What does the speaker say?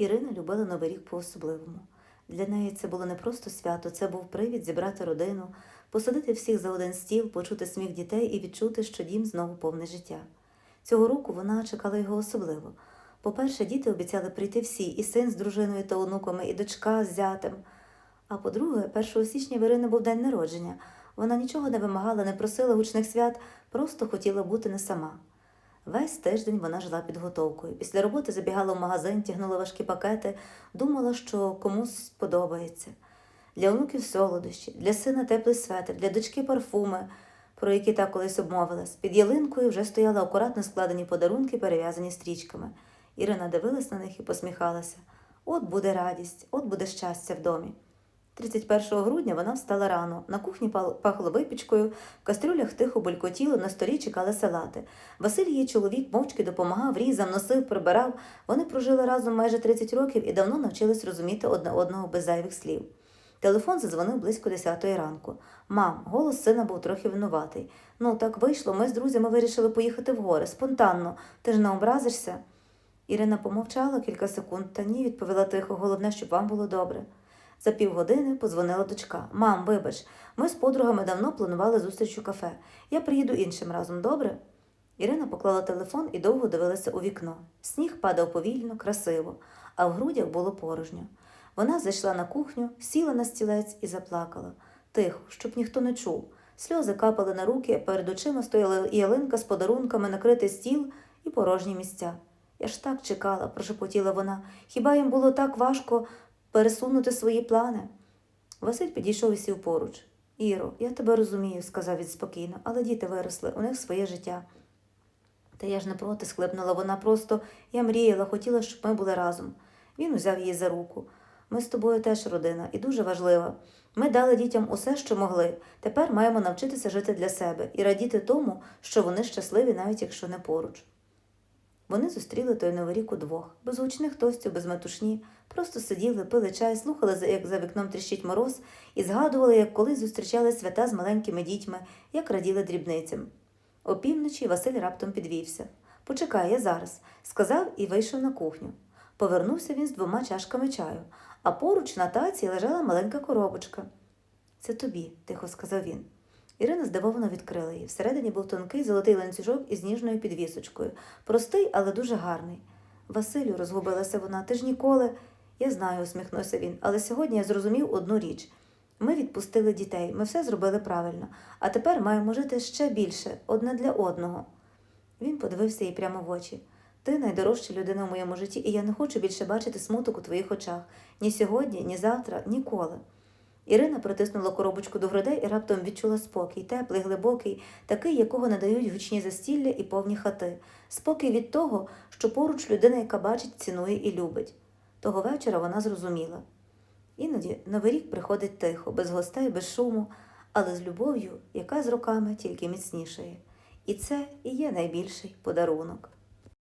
Ірина любила Новий рік по-особливому. Для неї це було не просто свято, це був привід зібрати родину, посадити всіх за один стіл, почути сміх дітей і відчути, що дім знову повне життя. Цього року вона чекала його особливо. По-перше, діти обіцяли прийти всі, і син з дружиною та онуками, і дочка з зятем. А по-друге, 1 січня в Ірини був день народження. Вона нічого не вимагала, не просила гучних свят, просто хотіла бути не сама. Весь тиждень вона жила підготовкою. Після роботи забігала в магазин, тягнула важкі пакети, думала, що комусь подобається. Для онуків солодощі, для сина теплий светр, для дочки парфуми, про які так колись обмовилась. Під ялинкою вже стояли акуратно складені подарунки, перев'язані стрічками. Ірина дивилась на них і посміхалася. От буде радість, от буде щастя в домі. 31 грудня вона встала рано. На кухні пахло випічкою, в кастрюлях тихо булькотіло, на столі чекали салати. Василь, її чоловік, мовчки допомагав, різав, носив, прибирав. Вони прожили разом майже 30 років і давно навчились розуміти одне одного без зайвих слів. Телефон задзвонив близько 10 ранку. Мам, голос сина був трохи винуватий. Ну, так вийшло, ми з друзями вирішили поїхати в гори, спонтанно. Ти ж не образишся? Ірина помовчала кілька секунд та ні, відповіла тихо, головне, щоб вам було добре. За півгодини позвонила дочка. Мам, вибач, ми з подругами давно планували зустріч у кафе. Я приїду іншим разом, добре? Ірина поклала телефон і довго дивилася у вікно. Сніг падав повільно, красиво, а в грудях було порожньо. Вона зайшла на кухню, сіла на стілець і заплакала. Тихо, щоб ніхто не чув. Сльози капали на руки, а перед очима стояла ялинка з подарунками, накритий стіл і порожні місця. Я ж так чекала, прошепотіла вона. Хіба їм було так важко пересунути свої плани? Василь підійшов і сів поруч. Іро, я тебе розумію, сказав він спокійно, але діти виросли, у них своє життя. Та я ж не проти, схлипнула вона просто. Я мріяла, хотіла, щоб ми були разом. Він узяв її за руку. Ми з тобою теж родина, і дуже важлива. Ми дали дітям усе, що могли. Тепер маємо навчитися жити для себе і радіти тому, що вони щасливі, навіть якщо не поруч. Вони зустріли той новий рік удвох, без гучних тостів, без метушні, просто сиділи, пили чай, слухали, як за вікном тріщить мороз, і згадували, як колись зустрічали свята з маленькими дітьми, як раділи дрібницям. Опівночі Василь раптом підвівся. Почекай, я зараз, сказав і вийшов на кухню. Повернувся він з двома чашками чаю, а поруч на таці лежала маленька коробочка. Це тобі, тихо сказав він. Ірина здивовано відкрила її. Всередині був тонкий золотий ланцюжок із ніжною підвісочкою. Простий, але дуже гарний. Василю, розгубилася вона, ти ж ніколи. Я знаю, усміхнувся він, але сьогодні я зрозумів одну річ. Ми відпустили дітей, ми все зробили правильно, а тепер маємо жити ще більше, одне для одного. Він подивився їй прямо в очі. Ти найдорожча людина в моєму житті, і я не хочу більше бачити смуток у твоїх очах ні сьогодні, ні завтра, ніколи. Ірина притиснула коробочку до грудей і раптом відчула спокій, теплий, глибокий, такий, якого надають гучні застілля і повні хати. Спокій від того, що поруч людина, яка бачить, цінує і любить. Того вечора вона зрозуміла. Іноді новий рік приходить тихо, без гостей, без шуму, але з любов'ю, яка з роками тільки міцнішає. І це і є найбільший подарунок.